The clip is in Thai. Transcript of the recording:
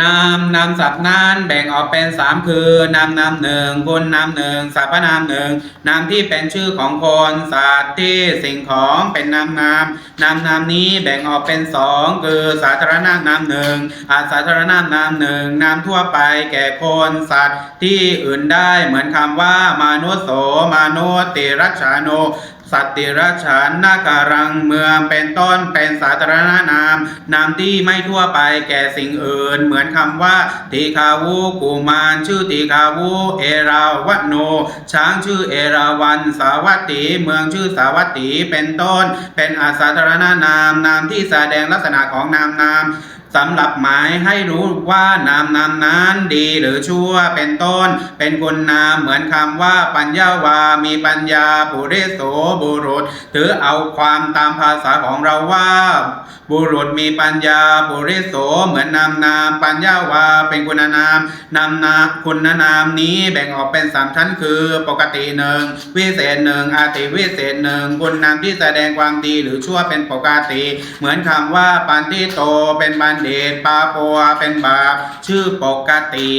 นามนามศัพท์นั้นแบ่งออกเป็นสามคือนามนามหนึ่งคุณนามหนึ่งสรรพนามหนึ่งนามที่เป็นชื่อของคนสัตว์ที่สิ่งของเป็นนามนามนามนามนี้แบ่งออกเป็นสองคือสาธารณนามหนึ่งอาสาธารณนามหนึ่งนามทั่วไปแก่คนสัตว์ที่อื่นได้เหมือนคำว่ามนุษย์โสมนุษย์ติรัชาโนสัตติรัชานนาการังเมืองเป็นต้นเป็นสาธารณนาม นามที่ไม่ทั่วไปแก่สิ่งอื่น เหมือนคำว่าตีคาวุกุมารชื่อตีคาวุเอราวัโน ช้างชื่อเอราวันสาวัตถีเมืองชื่อสาวัตถีเป็นต้น เป็นอาสาธารณนามนามที่แสดงลักษณะของนามนาม สำหรับหมายให้รู้ว่านามนามนั้นดีหรือชั่วเป็นต้น เป็นคุณนามเหมือนคำว่าปัญญาวา มีปัญญาปุริโสบุรุษ ถือเอาความตามภาษาของเราว่า บุรุษมีปัญญาปุริโสเหมือนนามนาม ปัญญาวาเป็นคุณนามนามนาคุณนามนี้แบ่งออกเป็นสามชั้นคือปกติหนึ่งวิเศษหนึ่งอาติวิเศษหนึ่งคุณนามที่แสดงความดีหรือชั่วเป็นปกติ เหมือนคำว่าปันทิโตเป็นบัณดีตปาปัวเป็นบาปชื่อปกติ